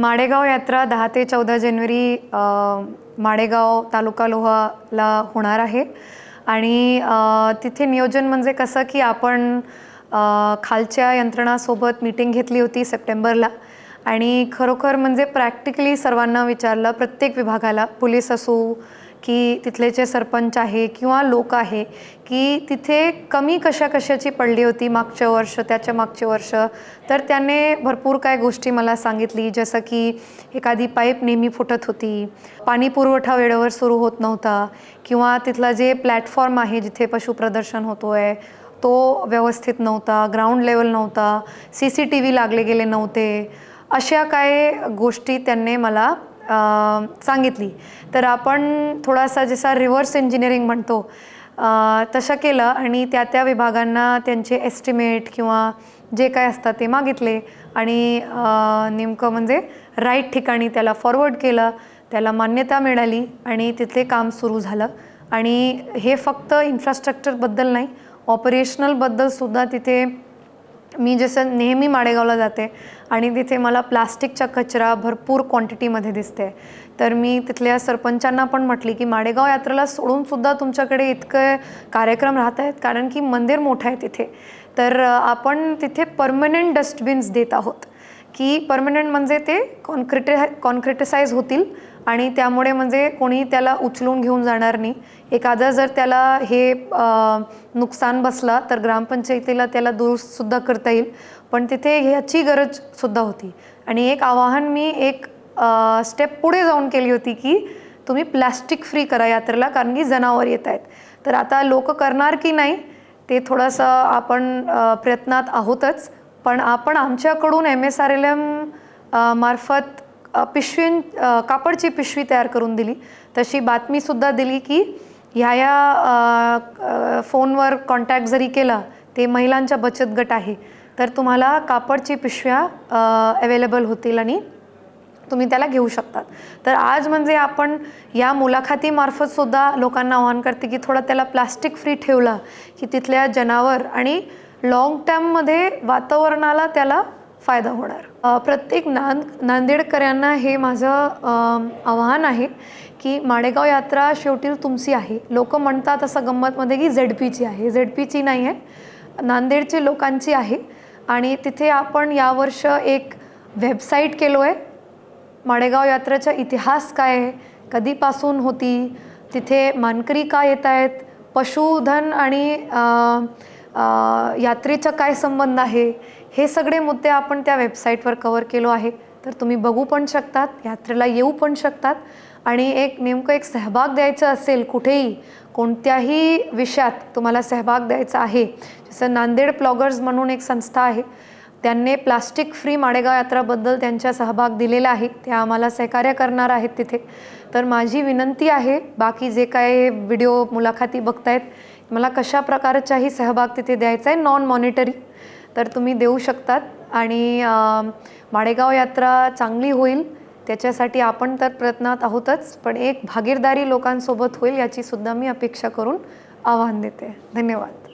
माडेगाव यात्रा दहा ते चौदा जानेवारी माडेगाव तालुका लोहाला होणार आहे. आणि तिथे नियोजन म्हणजे कसं की आपण खालच्या यंत्रणासोबत मीटिंग घेतली होती सप्टेंबरला. आणि खरोखर म्हणजे प्रॅक्टिकली सर्वांना विचारलं प्रत्येक विभागाला पोलीस असो की तिथले जे सरपंच आहे किंवा लोक आहे की तिथे कमी कशा कशाची पडली होती मागच्या वर्ष त्याच्या मागचे वर्ष? तर त्याने भरपूर काय गोष्टी मला सांगितली जसं की एखादी पाईप नेहमी फुटत होती पाणी पुरवठा वेळेवर सुरू होत नव्हता किंवा तिथला जे प्लॅटफॉर्म आहे जिथे पशुप्रदर्शन होतो आहे तो व्यवस्थित नव्हता ग्राउंड लेवल नव्हता सी सी टी व्ही लागले गेले नव्हते. अशा काय गोष्टी त्यांनी मला सांगितली. तर आपण थोडासा जसा रिव्हर्स इंजिनिअरिंग म्हणतो तसं केलं आणि त्या त्या विभागांना त्यांचे एस्टिमेट किंवा जे काय असतात ते मागितले आणि नेमकं म्हणजे राईट ठिकाणी त्याला फॉरवर्ड केलं त्याला मान्यता मिळाली आणि तिथले काम सुरू झालं. आणि हे फक्त इन्फ्रास्ट्रक्चरबद्दल नाही ऑपरेशनलबद्दलसुद्धा तिथे मी जसं नेहमी माडेगावला जाते आणि तिथे मला प्लास्टिकचा कचरा भरपूर क्वांटिटीमध्ये दिसते. तर मी तिथल्या सरपंचांना पण म्हटली की माडेगाव यात्रेला सोडूनसुद्धा तुमच्याकडे इतकं कार्यक्रम राहत आहेत कारण की मंदिर मोठं आहे तिथे. तर आपण तिथे परमनंट डस्टबिन्स देत आहोत. की परमनंट म्हणजे ते कॉन्क्रिटे कॉन्क्रिटिसाईज होतील. आणि त्यामुळे म्हणजे कोणी त्याला उचलून घेऊन जाणार नाही. एखादा जर त्याला हे नुकसान बसला तर ग्रामपंचायतीला त्याला दुरुस्तसुद्धा करता येईल. पण तिथे ह्याची गरजसुद्धा होती. आणि एक आवाहन मी एक स्टेप पुढे जाऊन केली होती की तुम्ही प्लॅस्टिक फ्री करा यात्रेला कारण की जनावर येत आहेत. तर आता लोक करणार की नाही ते थोडंसं आपण प्रयत्नात आहोतच. पण आपण आमच्याकडून M S R L M मार्फत पिशवीं पिशवी कापडची पिशवी तयार करून दिली. तशी बातमीसुद्धा दिली की ह्या या फोनवर कॉन्टॅक्ट जरी केला ते महिलांच्या बचत गट आहे तर तुम्हाला कापडची पिशव्या अवेलेबल होतील आणि तुम्ही त्याला घेऊ शकतात तर आज म्हणजे आपण या मुलाखतीमार्फत सुद्धा लोकांना आव्हान करते की थोडा त्याला प्लास्टिक फ्री ठेवला की तिथल्या जनावर आणि लाँग टर्ममध्ये वातावरणाला त्याला फायदा होणार. प्रत्येक नांद नांदेडकरांना हे माझं आव्हान आहे की माडेगाव यात्रा शेवटी तुमची आहे. लोक म्हणतात असं गंमतमध्ये की झेड पीची आहे. झेड पीची नाही आहे. नांदेडचे लोकांची आहे. आणि तिथे आपण यावर्ष एक वेबसाईट केलो आहे माडेगाव यात्रेचा इतिहास काय आहे? कधीपासून होती? तिथे मानकरी का येत आहेत पशुधन आणि यात्रेचा काय संबंध आहे? हे सगळे मुद्दे आपण त्या वेबसाईटवर कवर केलो आहे. तर तुम्ही बघू पण शकतात यात्रेला येऊ पण शकतात. आणि एक नेमकं एक सहभाग द्यायचा असेल कुठेही कोणत्याही विषयात तुम्हाला सहभाग द्यायचा आहे. जसं नांदेड प्लॉगर्स म्हणून एक संस्था आहे. त्यांनी प्लास्टिक फ्री माडेगाव यात्राबद्दल त्यांचा सहभाग दिलेला आहे. ते आम्हाला सहकार्य करणार आहेत तिथे. तर माझी विनंती आहे बाकी जे काय व्हिडिओ मुलाखती बघतायत मला कशा प्रकारचाही सहभाग तिथे द्यायचा आहे नॉन मॉनिटरी तर तुम्ही देऊ शकतात. आणि माडेगाव यात्रा चांगली होईल त्याच्यासाठी आपण तर प्रयत्नात आहोतच पण एक भागीरदारी लोकांसोबत होईल याची सुद्धा मी अपेक्षा करून आव्हान देते. धन्यवाद.